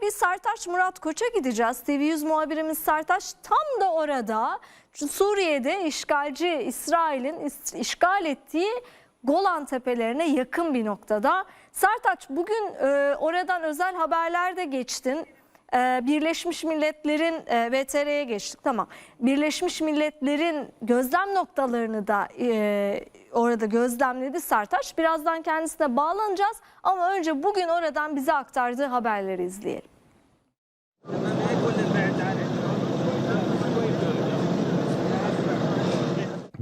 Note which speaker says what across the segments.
Speaker 1: bir Sertaç Murat Koç'a gideceğiz. TV100 muhabirimiz Sertaç tam da orada Suriye'de işgalci İsrail'in is- işgal ettiği Golan Tepelerine yakın bir noktada. Sertaç bugün e, oradan özel haberlerde geçtin. E, Birleşmiş Milletler'in e, VTR'ye geçtik tamam. Birleşmiş Milletler'in gözlem noktalarını da e, orada gözlemledi Sertaç. Birazdan kendisine bağlanacağız ama önce bugün oradan bize aktardığı haberleri izleyelim.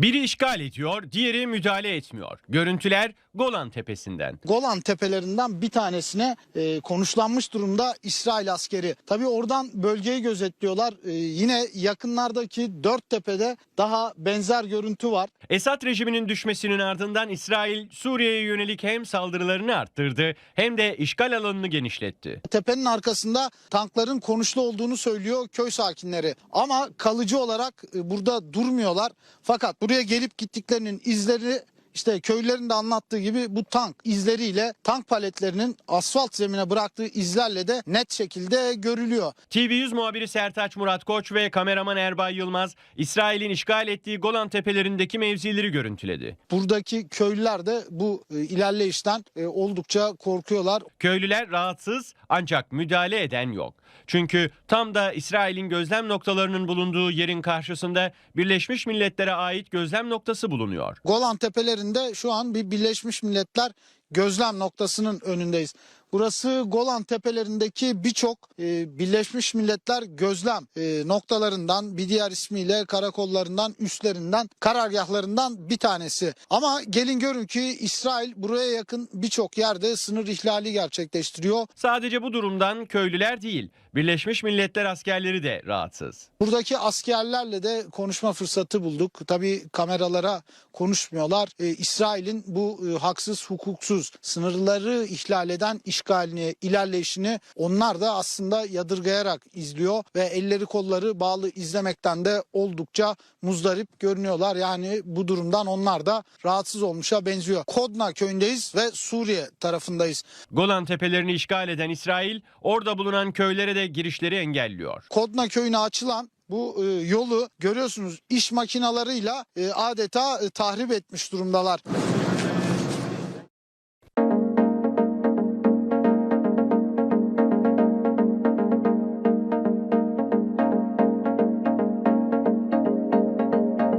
Speaker 2: Biri işgal ediyor, diğeri müdahale etmiyor. Görüntüler Golan Tepesi'nden.
Speaker 3: Golan tepelerinden bir tanesine e, konuşlanmış durumda İsrail askeri. Tabi oradan bölgeyi gözetliyorlar. E, yine yakınlardaki dört tepede daha benzer görüntü var.
Speaker 2: Esad rejiminin düşmesinin ardından İsrail Suriye'ye yönelik hem saldırılarını arttırdı hem de işgal alanını genişletti.
Speaker 3: Tepenin arkasında tankların konuşlu olduğunu söylüyor köy sakinleri. Ama kalıcı olarak e, burada durmuyorlar. Fakat buraya gelip gittiklerinin izleri işte köylülerin de anlattığı gibi bu tank izleriyle tank paletlerinin asfalt zemine bıraktığı izlerle de net şekilde görülüyor.
Speaker 2: TV100 muhabiri Sertaç Murat Koç ve kameraman Erbay Yılmaz İsrail'in işgal ettiği Golan Tepelerindeki mevzileri görüntüledi.
Speaker 3: Buradaki köylüler de bu e, ilerleyişten e, oldukça korkuyorlar.
Speaker 2: Köylüler rahatsız ancak müdahale eden yok. Çünkü tam da İsrail'in gözlem noktalarının bulunduğu yerin karşısında Birleşmiş Milletler'e ait gözlem noktası bulunuyor.
Speaker 3: Golan Tepelerinde şu an bir Birleşmiş Milletler gözlem noktasının önündeyiz. Burası Golan Tepelerindeki birçok e, Birleşmiş Milletler gözlem e, noktalarından bir diğer ismiyle karakollarından üstlerinden karargahlarından bir tanesi. Ama gelin görün ki İsrail buraya yakın birçok yerde sınır ihlali gerçekleştiriyor.
Speaker 2: Sadece bu durumdan köylüler değil, Birleşmiş Milletler askerleri de rahatsız.
Speaker 3: Buradaki askerlerle de konuşma fırsatı bulduk. Tabii kameralara konuşmuyorlar. Ee, İsrail'in bu e, haksız, hukuksuz sınırları ihlal eden işgalini, ilerleyişini onlar da aslında yadırgayarak izliyor ve elleri kolları bağlı izlemekten de oldukça muzdarip görünüyorlar. Yani bu durumdan onlar da rahatsız olmuşa benziyor. Kodna köyündeyiz ve Suriye tarafındayız.
Speaker 2: Golan Tepelerini işgal eden İsrail, orada bulunan köylere de girişleri engelliyor.
Speaker 3: Kodna köyüne açılan bu e, yolu görüyorsunuz iş makinalarıyla e, adeta e, tahrip etmiş durumdalar.